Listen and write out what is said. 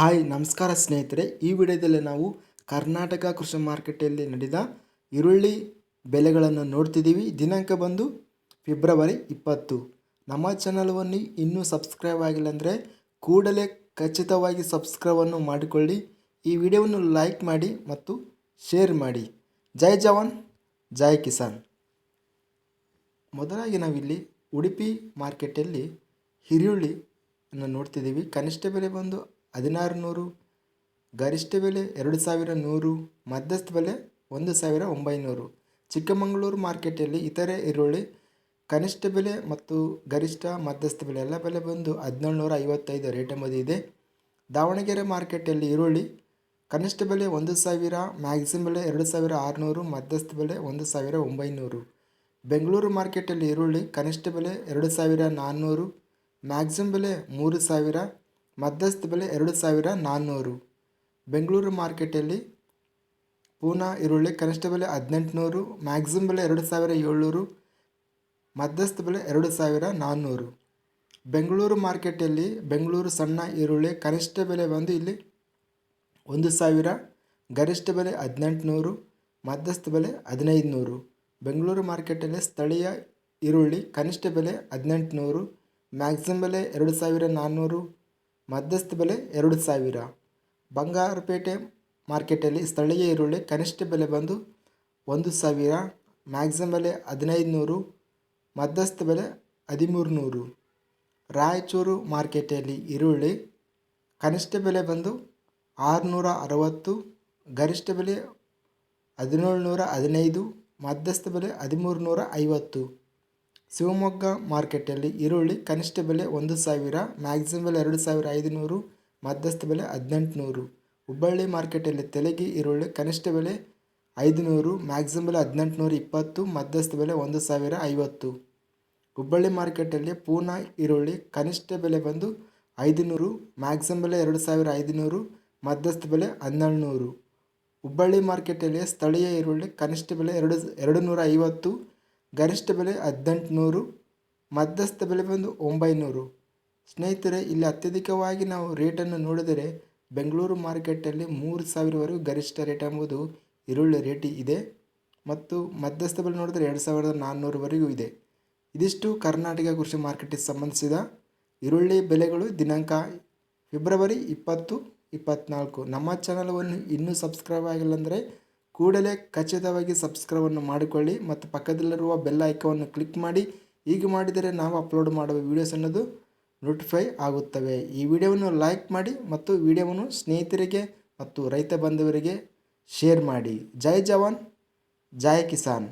Hi, ನಮಸ್ಕಾರ ಸ್ನೇಹಿತರೆ. ಈ ವಿಡಿಯೋದಲ್ಲಿ ನಾವು ಕರ್ನಾಟಕ ಕೃಷಿ ಮಾರುಕಟ್ಟೆಯಲ್ಲಿ ನಡೆದ ಈರುಳ್ಳಿ ಬೆಲೆಗಳನ್ನು ನೋಡ್ತಿದ್ದೀವಿ. ದಿನಾಂಕ ಬಂದು ಫೆಬ್ರವರಿ ಇಪ್ಪತ್ತು. ನಮ್ಮ ಚಾನಲ್ವನ್ನು ಇನ್ನೂ ಸಬ್ಸ್ಕ್ರೈಬ್ ಆಗಿಲ್ಲ ಅಂದರೆ ಕೂಡಲೇ ಖಚಿತವಾಗಿ ಸಬ್ಸ್ಕ್ರೈಬನ್ನು ಮಾಡಿಕೊಳ್ಳಿ. ಈ ವಿಡಿಯೋವನ್ನು ಲೈಕ್ ಮಾಡಿ ಮತ್ತು ಶೇರ್ ಮಾಡಿ. ಜೈ ಜವಾನ್, ಜೈ ಕಿಸಾನ್. ಮೊದಲಾಗಿ ನಾವಿಲ್ಲಿ ಉಡುಪಿ ಮಾರ್ಕೆಟಲ್ಲಿ ಹಿರಿಯುಳ್ಳಿ ಅನ್ನು ನೋಡ್ತಿದ್ದೀವಿ. ಕನಿಷ್ಠ ಬೆಲೆ ಬಂದು ಹದಿನಾರು ನೂರು ಗರಿಷ್ಠ ಬೆಲೆ ಎರಡು ಸಾವಿರ ನೂರು, ಮಧ್ಯಸ್ಥ ಬೆಲೆ ಒಂದು ಸಾವಿರ ಒಂಬೈನೂರು. ಚಿಕ್ಕಮಗಳೂರು ಮಾರ್ಕೆಟಲ್ಲಿ ಇತರೆ ಈರುಳ್ಳಿ, ಕನಿಷ್ಠ ಬೆಲೆ ಮತ್ತು ಗರಿಷ್ಠ ಮಧ್ಯಸ್ಥ ಬೆಲೆ ಎಲ್ಲ ಬೆಲೆ ಬಂದು ಹದಿನೇಳು ನೂರ ಐವತ್ತೈದು ರೇಟ್ ಎಂಬುದು ಇದೆ. ದಾವಣಗೆರೆ ಮಾರ್ಕೆಟಲ್ಲಿ ಈರುಳ್ಳಿ, ಕನಿಷ್ಠ ಬೆಲೆ ಒಂದು ಸಾವಿರ ಮ್ಯಾಕ್ಸಿಮಮ್ ಬೆಲೆ ಎರಡು ಸಾವಿರ ಆರುನೂರು, ಮಧ್ಯಸ್ಥ ಬೆಲೆ ಒಂದು ಸಾವಿರ ಒಂಬೈನೂರು. ಬೆಂಗಳೂರು ಮಾರ್ಕೆಟಲ್ಲಿ ಈರುಳ್ಳಿ, ಕನಿಷ್ಠ ಬೆಲೆ ಎರಡು ಸಾವಿರ ನಾನ್ನೂರು ಮ್ಯಾಕ್ಸಿಮಮ್ ಬೆಲೆ ಮೂರು ಸಾವಿರ ಮಧ್ಯಸ್ಥ ಬೆಲೆ ಎರಡು ಸಾವಿರ ನಾನ್ನೂರು. ಬೆಂಗಳೂರು ಮಾರ್ಕೆಟಲ್ಲಿ ಪೂನಾ ಈರುಳ್ಳಿ ಕನಿಷ್ಠ ಬೆಲೆ ಹದಿನೆಂಟುನೂರು, ಮ್ಯಾಕ್ಸಿಮಮ್ ಬೆಲೆ ಎರಡು ಸಾವಿರ ಏಳ್ನೂರು, ಮಧ್ಯಸ್ಥ ಬೆಲೆ ಎರಡು ಸಾವಿರ ನಾನ್ನೂರು. ಬೆಂಗಳೂರು ಮಾರ್ಕೆಟಲ್ಲಿ ಬೆಂಗಳೂರು ಸಣ್ಣ ಈರುಳ್ಳಿ ಕನಿಷ್ಠ ಬೆಲೆ ಬಂದು ಇಲ್ಲಿ ಒಂದು ಸಾವಿರ, ಗರಿಷ್ಠ ಬೆಲೆ ಹದಿನೆಂಟುನೂರು, ಮಧ್ಯಸ್ಥ ಬೆಲೆ ಹದಿನೈದು ನೂರು ಬೆಂಗಳೂರು ಮಾರ್ಕೆಟಲ್ಲಿ ಸ್ಥಳೀಯ ಈರುಳ್ಳಿ ಕನಿಷ್ಠ ಬೆಲೆ ಹದಿನೆಂಟುನೂರು, ಮ್ಯಾಕ್ಸಿಮಮ್ ಬೆಲೆ ಎರಡು ಸಾವಿರ ನಾನ್ನೂರು ಮಧ್ಯಸ್ಥ ಬೆಲೆ ಎರಡು ಸಾವಿರ. ಬಂಗಾರಪೇಟೆ ಮಾರ್ಕೆಟಲ್ಲಿ ಸ್ಥಳೀಯ ಈರುಳ್ಳಿ ಕನಿಷ್ಠ ಬೆಲೆ ಬಂದು ಒಂದು ಸಾವಿರ. ಮ್ಯಾಕ್ಸಿಮಮ್ ಬೆಲೆ ಹದಿನೈದು ನೂರು ಮಧ್ಯಸ್ಥ ಬೆಲೆ ಹದಿಮೂರು ನೂರು ರಾಯಚೂರು ಮಾರ್ಕೆಟಲ್ಲಿ ಈರುಳ್ಳಿ ಕನಿಷ್ಠ ಬೆಲೆ ಬಂದು ಆರುನೂರ ಅರವತ್ತು, ಗರಿಷ್ಠ ಬೆಲೆ ಹದಿನೇಳು ನೂರ ಹದಿನೈದು, ಮಧ್ಯಸ್ಥ ಬೆಲೆ ಹದಿಮೂರು ನೂರ ಐವತ್ತು. ಶಿವಮೊಗ್ಗ ಮಾರ್ಕೆಟಲ್ಲಿ ಈರುಳ್ಳಿ ಕನಿಷ್ಠ ಬೆಲೆ ಒಂದು ಸಾವಿರ ಮ್ಯಾಕ್ಸಿಮಮ್ ಬೆಲೆ ಎರಡು ಸಾವಿರ ಐದುನೂರು, ಮಧ್ಯಸ್ಥ ಬೆಲೆ ಹದಿನೆಂಟುನೂರು. ಹುಬ್ಬಳ್ಳಿ ಮಾರ್ಕೆಟಲ್ಲಿ ತೆಲಗಿ ಈರುಳ್ಳಿ ಕನಿಷ್ಠ ಬೆಲೆ ಐದುನೂರು ಮ್ಯಾಕ್ಸಿಮಮ್ ಬೆಲೆ ಹದಿನೆಂಟುನೂರ ಇಪ್ಪತ್ತು, ಮಧ್ಯಸ್ಥ ಬೆಲೆ ಒಂದು ಸಾವಿರ ಐವತ್ತು. ಹುಬ್ಬಳ್ಳಿ ಮಾರ್ಕೆಟಲ್ಲಿ ಪೂನಾ ಈರುಳ್ಳಿ ಕನಿಷ್ಠ ಬೆಲೆ ಬಂದು ಐದುನೂರು ಮ್ಯಾಕ್ಸಿಮಮ್ ಬೆಲೆ ಎರಡು ಸಾವಿರ ಐದುನೂರು, ಮಧ್ಯಸ್ಥ ಬೆಲೆ ಹನ್ನೆರಡು ನೂರು ಹುಬ್ಬಳ್ಳಿ ಮಾರ್ಕೆಟಲ್ಲಿ ಸ್ಥಳೀಯ ಈರುಳ್ಳಿ ಕನಿಷ್ಠ ಬೆಲೆ ಎರಡು ಎರಡು ನೂರ ಐವತ್ತು ಗರಿಷ್ಠ ಬೆಲೆ ಹದಿನೆಂಟುನೂರು, ಮಧ್ಯಸ್ಥ ಬೆಲೆ ಬಂದು ಒಂಬೈನೂರು. ಸ್ನೇಹಿತರೆ, ಇಲ್ಲಿ ಅತ್ಯಧಿಕವಾಗಿ ನಾವು ರೇಟನ್ನು ನೋಡಿದರೆ ಬೆಂಗಳೂರು ಮಾರ್ಕೆಟಲ್ಲಿ ಮೂರು ಸಾವಿರವರೆಗೂ ಗರಿಷ್ಠ ರೇಟ್ ಎಂಬುದು ಈರುಳ್ಳಿ ರೇಟ್ ಇದೆ ಮತ್ತು ಮಧ್ಯಸ್ಥ ಬೆಲೆ ನೋಡಿದರೆ ಎರಡು ಸಾವಿರದ ನಾನ್ನೂರವರೆಗೂ ಇದೆ. ಇದಿಷ್ಟು ಕರ್ನಾಟಕ ಕೃಷಿ ಮಾರ್ಕೆಟಿಗೆ ಸಂಬಂಧಿಸಿದ ಈರುಳ್ಳಿ ಬೆಲೆಗಳು ದಿನಾಂಕ ಫೆಬ್ರವರಿ ಇಪ್ಪತ್ತು ಇಪ್ಪತ್ತ್ನಾಲ್ಕು ನಮ್ಮ ಚಾನಲವನ್ನು ಇನ್ನೂ ಸಬ್ಸ್ಕ್ರೈಬ್ ಆಗಿಲ್ಲ ಅಂದರೆ ಕೂಡಲೇ ಖಚಿತವಾಗಿ ಸಬ್ಸ್ಕ್ರೈಬನ್ನು ಮಾಡಿಕೊಳ್ಳಿ ಮತ್ತು ಪಕ್ಕದಲ್ಲಿರುವ ಬೆಲ್ ಐಕವನ್ನು ಕ್ಲಿಕ್ ಮಾಡಿ. ಹೀಗೆ ಮಾಡಿದರೆ ನಾವು ಅಪ್ಲೋಡ್ ಮಾಡುವ ವೀಡಿಯೋಸ್ ಅನ್ನೋದು ನೋಟಿಫೈ ಆಗುತ್ತವೆ. ಈ ವಿಡಿಯೋವನ್ನು ಲೈಕ್ ಮಾಡಿ ಮತ್ತು ವಿಡಿಯೋವನ್ನು ಸ್ನೇಹಿತರಿಗೆ ಮತ್ತು ರೈತ ಬಾಂಧವರಿಗೆ ಶೇರ್ ಮಾಡಿ. ಜೈ ಜವಾನ್, ಜೈ ಕಿಸಾನ್.